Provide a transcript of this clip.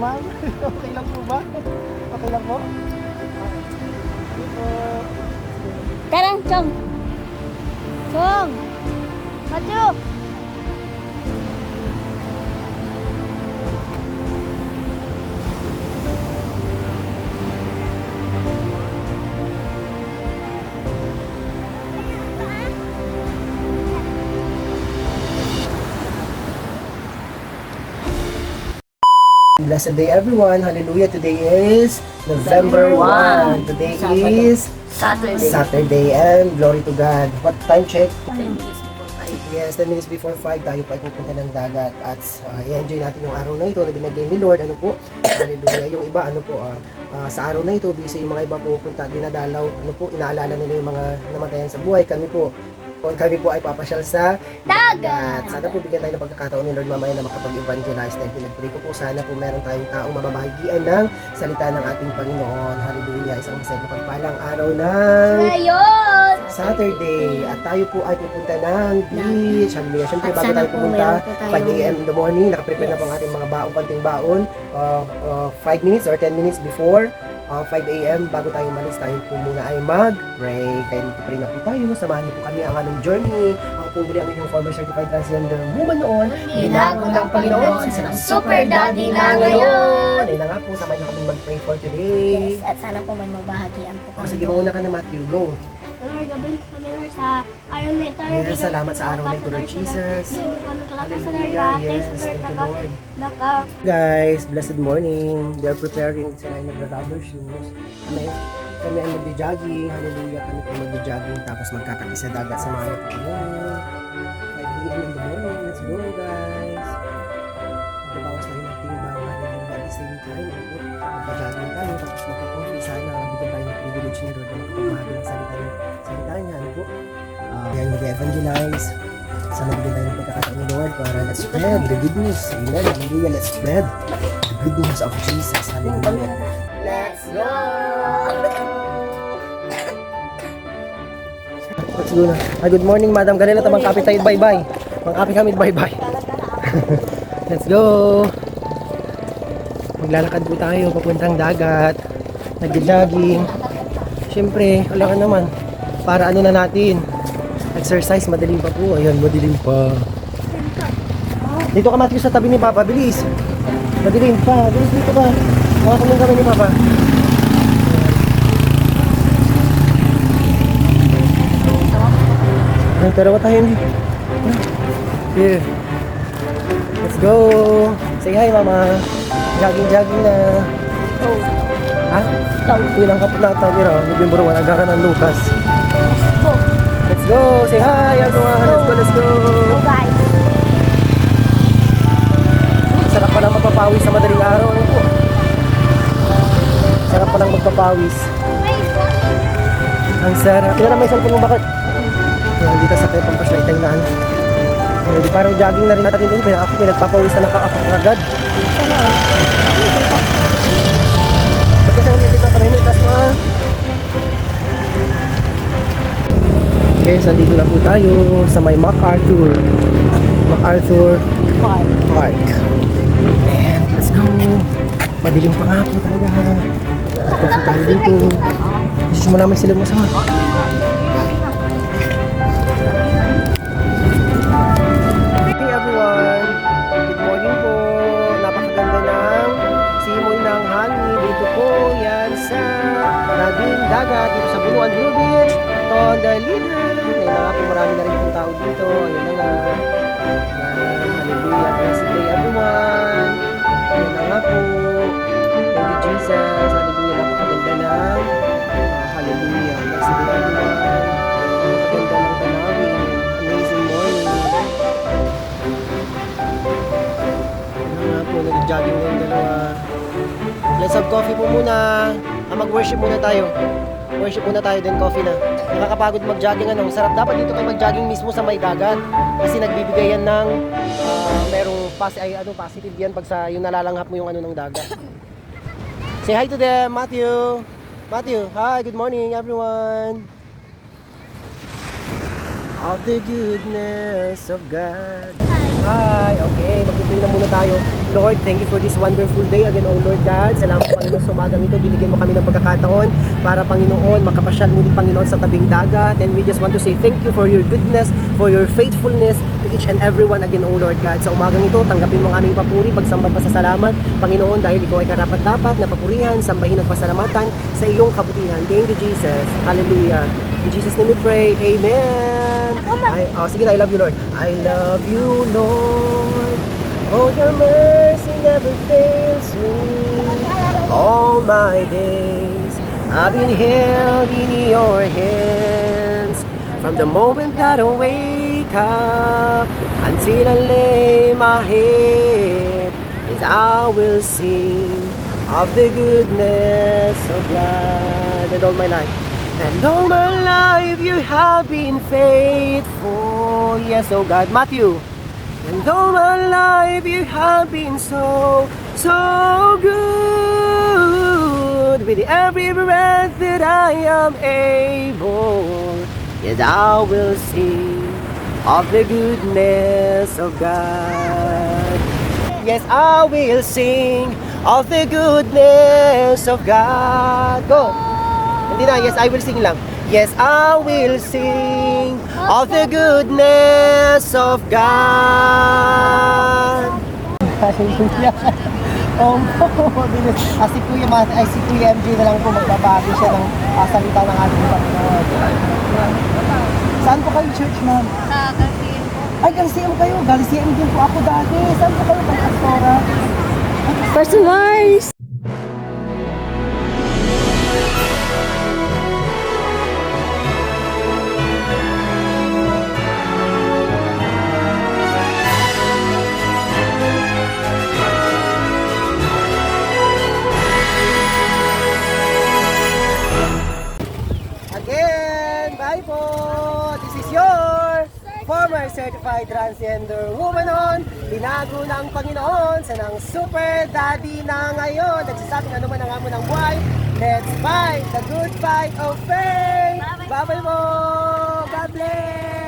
naman. okay lang po ba? Okay lang po? Tara, Chong. Chong. Matthew. Blessed day everyone. Hallelujah. Today is November 1. Today is Saturday. Saturday and glory to God. What time check? 10 minutes before five. Yes, 10 minutes before 5 tayo pa pupunta ng dagat at uh, i-enjoy natin yung araw na ito na binigay ni Lord. Ano po? Hallelujah. Yung iba, ano po, ah, ah, sa araw na ito, busy yung mga iba pupunta, dinadalaw, ano po, inaalala nila yung mga namatayan sa buhay. Kami po, kung kami po ay papasyal sa dagat. Sana po bigyan tayo ng pagkakataon ni Lord mamaya na makapag-evangelize dahil pinag-pray ko po sana po meron tayong taong mamabahagian ng salita ng ating Panginoon. Hallelujah. Isang masaya na pagpalang araw ng Ngayon. Saturday at tayo po ay pupunta ng beach. Hallelujah. Siyempre At bago sana tayo po pumunta, meron po tayong- 5 a.m. in the morning, nakaprepare na po ang ating mga baon, panting baon. Uh, 5 minutes or 10 minutes before uh, 5 a.m. bago tayo malis, tayo po muna ay mag-pray. Kaya nagpipray na po tayo. Samahan niyo po kami ang anong journey. Ako po muli ang inyong former certified transgender woman noon. Binago ng Panginoon sa Super Daddy na ngayon. Ayun na nga po, samahan niyo kami mag-pray for today. Yes, at sana po may mabahagian po O, kami. sige, mauna ka na Matthew. Go. Lord, gabi kami Lord sa araw na ito. Salamat sa araw na ito, Lord Jesus. Sa Hallelujah. Yes, thank you, Lord. Guys, blessed morning. They are preparing sila ay nagra-rubber shoes. Kami, kami ay magja-jogging. Hallelujah. Kami ay magja-jogging. Tapos magkakati sa dagat sa mga po kami. 5 a.m. in the morning. Let's go, guys. Magbabawas tayo ng timbang. Hallelujah. At the same time, ako, magja-jogging tayo. Tapos magka-coffee sana. Bigyan tayo ng privilege ni Lord na makapagmahagi ng salita niya. Salita niya, ano po? Uh, yan, mag-evangelize. Sana bigyan tayo ng pagkakataon ni Lord para let's spread the good news. Amen. Hallelujah. Let's spread the good news of Jesus. Hallelujah. Let's go! Let's go na. Ay, good morning, Madam. Ganila tamang kapit tayo. Bye-bye. Mangkapit kami. Bye-bye. Let's go. Maglalakad po tayo papuntang dagat. Nag-jogging. Siyempre, wala ka naman. Para ano na natin. Exercise, madilim pa po. Ayan, madilim pa. Dito ka, Matthew, sa tabi ni Papa. Bilis. Madilim pa. Bilis dito ka. Makakamang kami ni Papa. Ay, pero hindi. Here. Let's go. Say hi, mama. Jogging, jogging na. Oh, Ha? Ilang kapit na ito, pero medyo bro, wala ka ng Lucas. Go. Say hi, everyone. Let's go, let's go. Go, guys. Sarap pa lang magpapawis sa madaling araw. Ano po? Sarap pa lang magpapawis. Ang sarap. Kailan na may cellphone mo bakit? Yan, dito sa tayo pampas na ano. Eh, di parang jogging na rin natin din. Kaya ako pinagpapawis na nakaapak agad. Ba't Guys, andito na po tayo sa may MacArthur. MacArthur Park. Park. And let's go. Madilim pa nga po talaga. Tapos tayo dito. Gusto mo naman sila masama. Tonda Leader. Ayun na nga po marami na rin pong tao dito. Ayun na nga. Hallelujah. Blessed day everyone. Ayun na nga po. Thank you Jesus. Hallelujah. Napakaganda ng ah, Hallelujah. Blessed day everyone. Napakaganda ng tanawin. Amazing morning. Ano nga nag-jogging na yung dalawa. Let's have coffee po muna. Ah, mag-worship muna tayo. Worship muna tayo, then coffee na. Nakakapagod mag-jogging ano. Sarap dapat dito kayo mag-jogging mismo sa may dagat. Kasi nagbibigay yan ng ah, merong pas ay ano positive yan pag sa yung nalalanghap mo yung ano ng dagat. Say hi to them, Matthew. Matthew, hi, good morning everyone. Of the goodness of God. Hi, okay, magpipray na muna tayo. Lord, thank you for this wonderful day. Again, oh Lord God, salamat Panginoon sa umagang ito. Binigyan mo kami ng pagkakataon para Panginoon, makapasyal muli Panginoon sa tabing dagat. And we just want to say thank you for your goodness, for your faithfulness to each and everyone again, oh Lord God. Sa umagang ito, tanggapin mo ang aming papuri, pagsamba pa sa. Panginoon, dahil ikaw ay karapat-dapat na papurihan, sambahin at pasalamatan sa iyong kabutihan. Thank you, Jesus. Hallelujah. In Jesus' name we pray. Amen. I, oh, sige na, I love you, Lord. I love you, Lord. Oh, your mercy never fails me. All my days, I've been held in your hands. From the moment that I wake up until I lay my head, is I will sing of the goodness of God and all my life. And all my life you have been faithful. Yes, oh God. Matthew. And all my life you have been so, so good. With every breath that I am able, yes, I will sing of the goodness of God. Yes, I will sing of the goodness of God. Go. Hindi na, yes, I will sing lang. Yes, I will sing of the goodness of God. Hallelujah. Oh, bilis. Ah, si Kuya, Ma- ay, si Kuya MJ na lang po magbabago siya ng ah, salita ng ating Panginoon. Saan po kayo church, ma'am? Sa Garfield po. Ay, Galician kayo. Galician din po ako dati. Saan po kayo? Pastora? Personalized! Again, certified transgender woman on. Binago ng Panginoon sa ng super daddy na ngayon. Nagsasabing ano man ang amo ng buhay. Let's fight the good fight of faith! Bye-bye po! God bless!